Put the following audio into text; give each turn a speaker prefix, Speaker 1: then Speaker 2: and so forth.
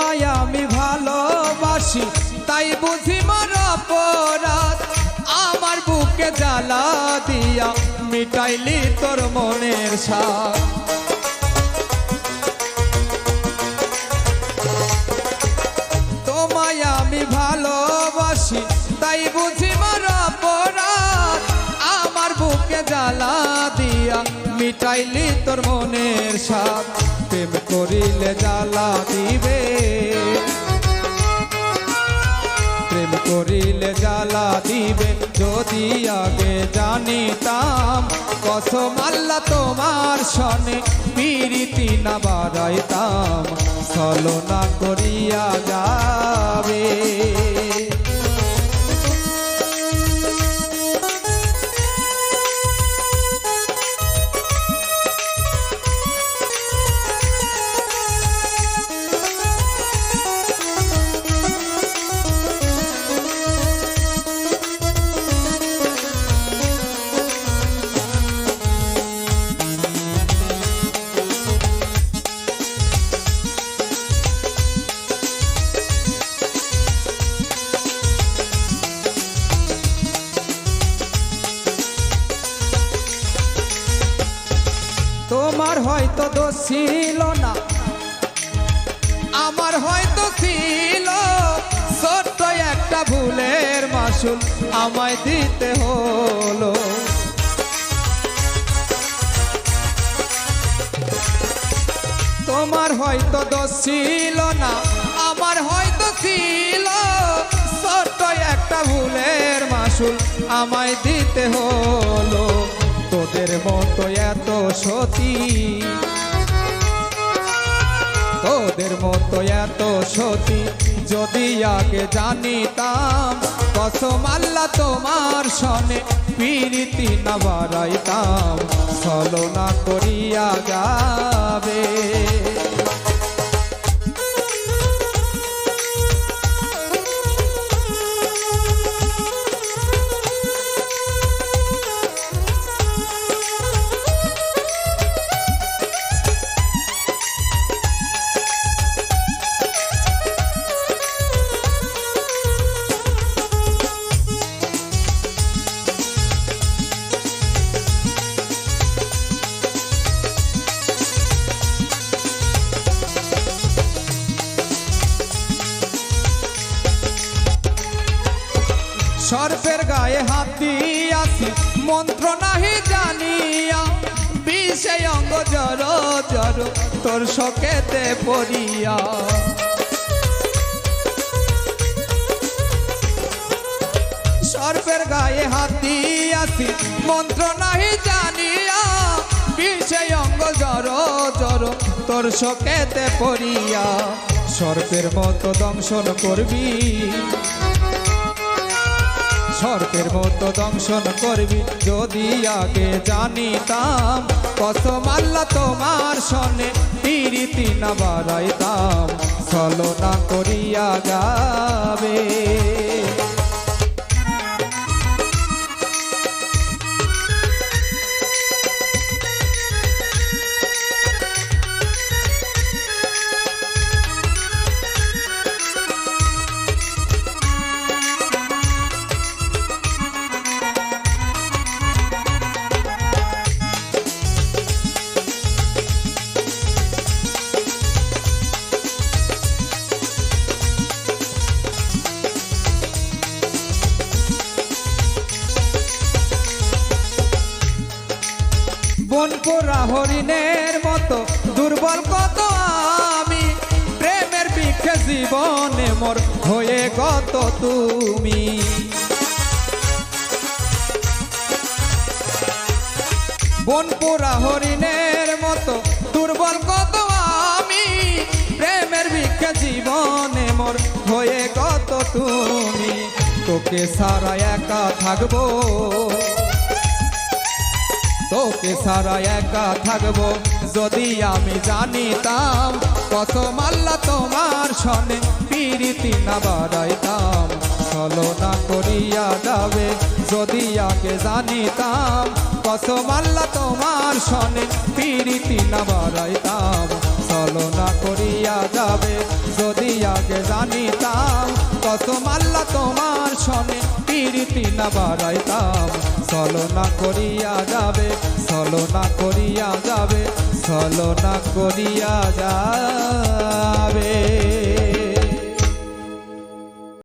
Speaker 1: তোমায় আমি ভালোবাসি, তাই বুঝি মোর অপরাধ। আমার বুকে জ্বালা দিয়া মিটাইলি তোর মনের সাথ তোমায় আমি ভালোবাসি, তাই বুঝি মোর অপরাধ। আমার বুকে জ্বালা দিয়া মিটাইলি তোর মনের সাথ প্রেম করিলে জ্বালা দিবে। প্রেম করিলে জ্বালা দিবে, যদি আগে জানিতাম। কসম আল্লাহ তোমার সনে পিরিতি না বাড়াইতাম। সলনা করিয়া যাবে হয়তো দোষ ছিল না। আমার হয়তো ছিল ছোট্ট একটা ভুলের মাসুল আমায় দিতে হলো। তোমার হয়তো দোষ ছিল না, আমার হয়তো ছিল ছোট্ট একটা ভুলের মাসুল আমায় দিতে হলো। তোদের মতো এত সতী? তোদের মতো এত সতী, যদি আগে জানিতাম, কসম আল্লাহ তোমার সনে পিরিতি না বাড়াইতাম। ছলনা করিয়া যাবে সর্পের গায়ে হাত দিয়াছি, মন্ত্র নাহি জানিয়া। বিষে অঙ্গ জর জর তোর শকেতে পড়িয়া। সর্পের গায়ে হাত দিয়াছি, মন্ত্র নাহি জানিয়া। বিষে অঙ্গ জর জর তোর শকেতে পড়িয়া। সর্পের মতো দংশন করবি। সর্পের মতো দংশন করবি। যদি আগে জানিতাম কত মাল্লা তোমার সনে পিরিতি না বাড়াইতাম। চলনা করিয়া যাবে। হরিণের মতো দুর্বল কত আমি? প্রেমের বিক্ষে জীবনে মোর হয়ে কত তুমি। বন পোড়া হরিণের মতো দুর্বল কত আমি? প্রেমের বিক্ষে জীবনে মোর হয়ে কত তুমি। তোকে সারা একা থাকব। তোকে সারা একা থাকব যদি আমি জানিতাম কত মাল্লা তোমার সনে পিরিতি না বাড়াইতাম। ছলনা করিয়া যাবে যদি আগে জানিতাম কত মাল্লা তোমার সনে পিরিতি না বাড়াইতাম। ছলনা করিয়া যাবে যদি আগে জানিতাম কত মাল্লা তোমার সনে পিরিতি না বাড়াইতাম। চলো না করিয়া যাবে, চলো না করিয়া যাবে, চলো না করিয়া যাবে।